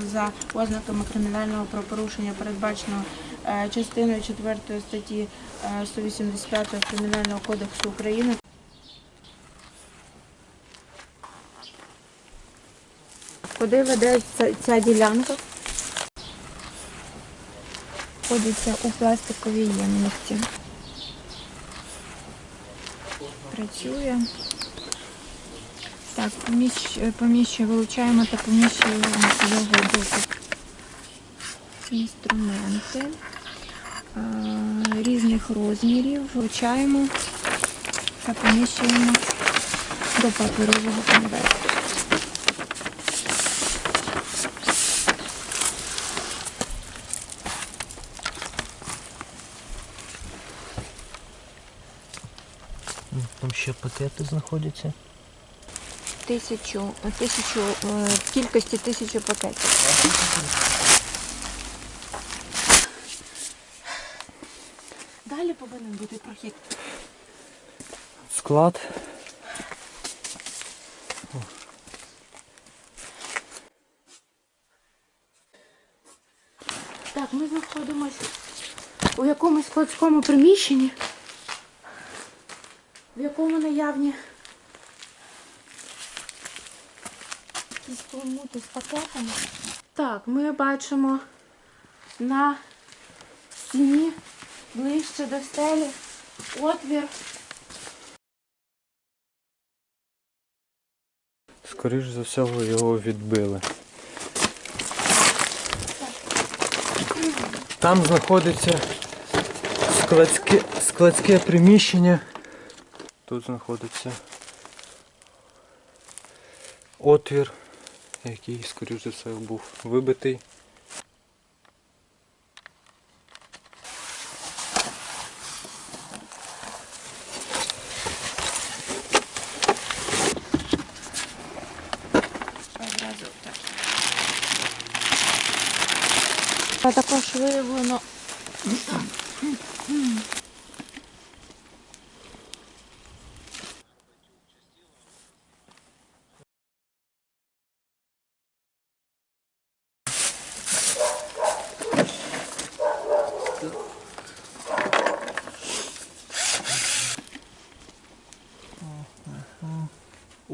за ознаками кримінального правопорушення, передбаченого е, частиною 4 статті е, 185 Кримінального кодексу України. Куди веде ця, ця ділянка? Входиться у пластиковій ємності. Працює. Так, поміщує, вилучаємо та поміщуємо його до інструменти різних розмірів. Вилучаємо та поміщуємо до паперового конверту. Там ще пакети знаходяться. Тисячу, тисячу, е, в кількості тисячу пакетів. Далі повинен бути прохід. Склад. Так, ми знаходимося у якомусь складському приміщенні, в якому наявні якісь пломути з пакетами. Так, ми бачимо на стіні ближче до стелі отвір. Скоріш за всього його відбили. Там знаходиться складське, складське приміщення. Тут знаходиться отвір, який, скоріш за все, був вибитий. Також виявлено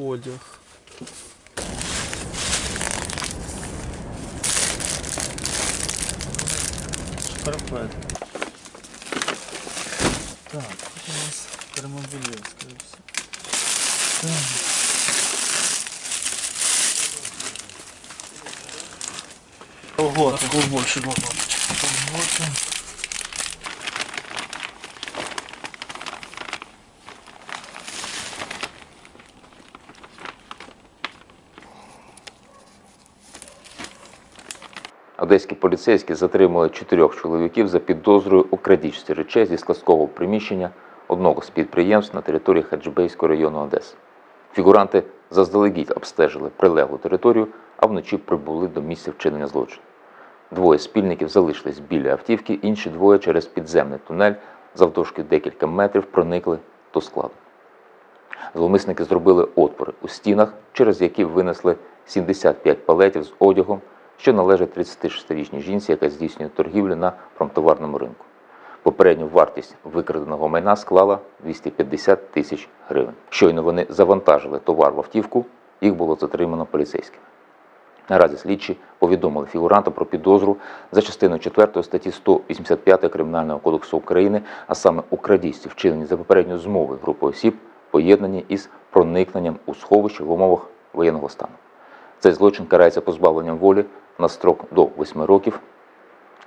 Одяг. Шкарпет. Так, тут у нас термобілет, скоріше все. Ого, такого більше багато. Колготи. Одеські поліцейські затримали чотирьох чоловіків за підозрою у крадіжці речей зі складського приміщення одного з підприємств на території Хаджибейського району Одеси. Фігуранти заздалегідь обстежили прилеглу територію, а вночі прибули до місця вчинення злочину. Двоє спільників залишились біля автівки, інші двоє через підземний тунель завдовжки декілька метрів проникли до складу. Зловмисники зробили отвори у стінах, через які винесли 75 палетів з одягом, що належить 36-річній жінці, яка здійснює торгівлю на промтоварному ринку. Попередню вартість викраденого майна склала 250 тисяч гривень. Щойно вони завантажили товар в автівку, їх було затримано поліцейськими. Наразі слідчі повідомили фігуранта про підозру за частиною 4 статті 185 Кримінального кодексу України, а саме у крадійстві, вчинені за попередньою змовою групи осіб, поєднані із проникненням у сховище в умовах воєнного стану. Цей злочин карається позбавленням волі на строк до 8 років.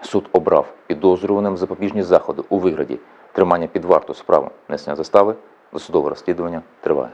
Суд обрав підозрюваним запобіжні заходи у вигляді тримання під варту справу несення застави. Досудове розслідування триває.